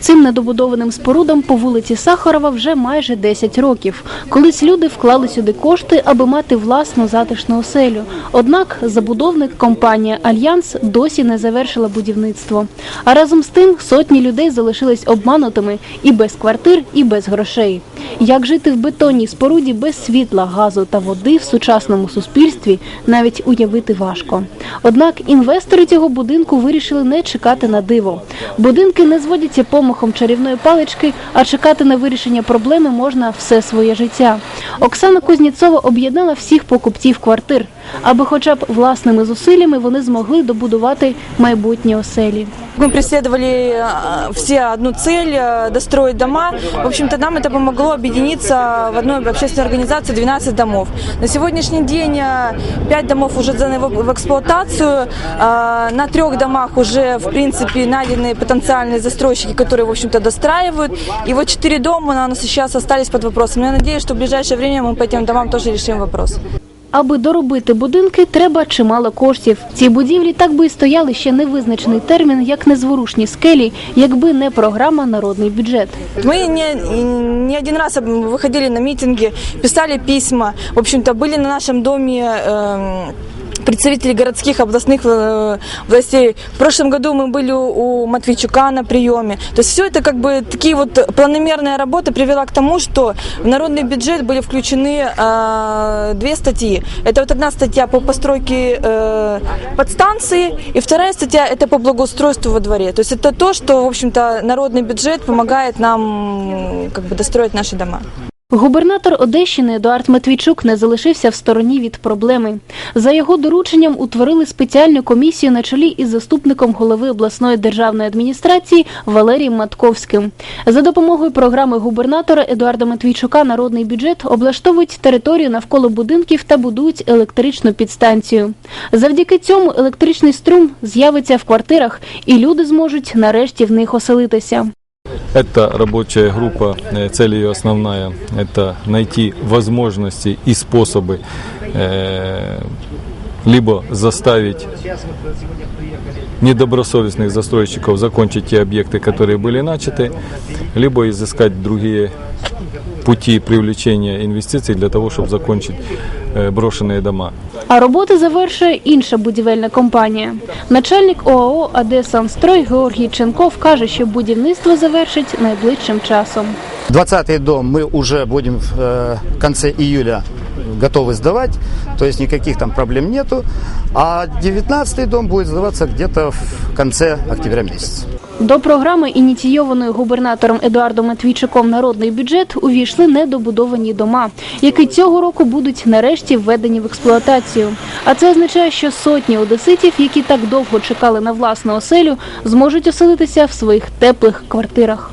цим недобудованим спорудам по вулиці Сахарова вже майже 10 років. Колись люди вклали сюди кошти, аби мати власну затишну оселю. Однак забудовник компанія Альянс досі не завершила будівництво. А разом з тим сотні людей залишились обманутими і без квартир, і без грошей. Як жити в бетонній споруді без світла, газу та води в сучасному суспільстві навіть уявити важко. Однак інвестори цього будинку вирішили не чекати на диво. Будинки не зводяться помахом чарівної палички, а чекати на вирішення проблеми можна все своє життя. Оксана Кузніцова об'єднала всіх покупців квартир, аби хоча б власними зусиллями вони змогли добудувати майбутні оселі. Мы преследовали э, все одну цель э, – достроить дома. В общем-то, нам это помогло объединиться в одной общественной организации 12 домов. На сегодняшний день 5 домов уже сданы в в эксплуатацию. Э, На трех домах уже, в принципе, найдены потенциальные застройщики, которые, в общем-то, достраивают. И вот 4 дома у нас сейчас остались под вопросом. Но я надеюсь, что в ближайшее время мы по этим домам тоже решим вопрос. Аби доробити будинки, треба чимало коштів. Ці будівлі так би і стояли ще невизначений термін, як незворушні скелі, якби не програма Народний бюджет. Мы не, не один раз выходили на митинги, писали письма. В общем-то, были на нашем доме эм, представители городских областных э, властей. В прошлом году мы были у Матвейчука на приеме. То есть все это как бы такие вот планомерная работа привела к тому, что в народный бюджет были включены э, две статьи. Это вот одна статья по постройке э, подстанции, и вторая статья это по благоустройству во дворе. То есть это то, что, в общем-то, народный бюджет помогает нам м, как бы достроить наши дома. Губернатор Одещини Едуард Матвійчук не залишився в стороні від проблеми. За його дорученням утворили спеціальну комісію на чолі із заступником голови обласної державної адміністрації Валерієм Матковським. За допомогою програми губернатора Едуарда Матвійчука народний бюджет облаштовують територію навколо будинків та будують електричну підстанцію. Завдяки цьому електричний струм з'явиться в квартирах, і люди зможуть нарешті в них оселитися. Это рабочая группа, э, цель ее основная – это найти возможности и способы э, либо заставить недобросовестных застройщиков закончить те объекты, которые были начаты, либо изыскать другие пути привлечения инвестиций для того, чтобы закончить э, брошенные дома. А роботи завершує інша будівельна компанія. Начальник ОАО «АД Санстрой» Георгій Ченков каже, що будівництво завершить найближчим часом. 20-й дом мы уже будем в э, конце июля готовы сдавать, то есть никаких там проблем нету. А 19-й дом будет сдаваться где-то в конце октября месяца. До програми, ініційованої губернатором Едуардом Матвійчиком «Народний бюджет», увійшли недобудовані дома, які цього року будуть нарешті введені в експлуатацію. А це означає, що сотні одеситів, які так довго чекали на власну оселю, зможуть оселитися в своїх теплих квартирах.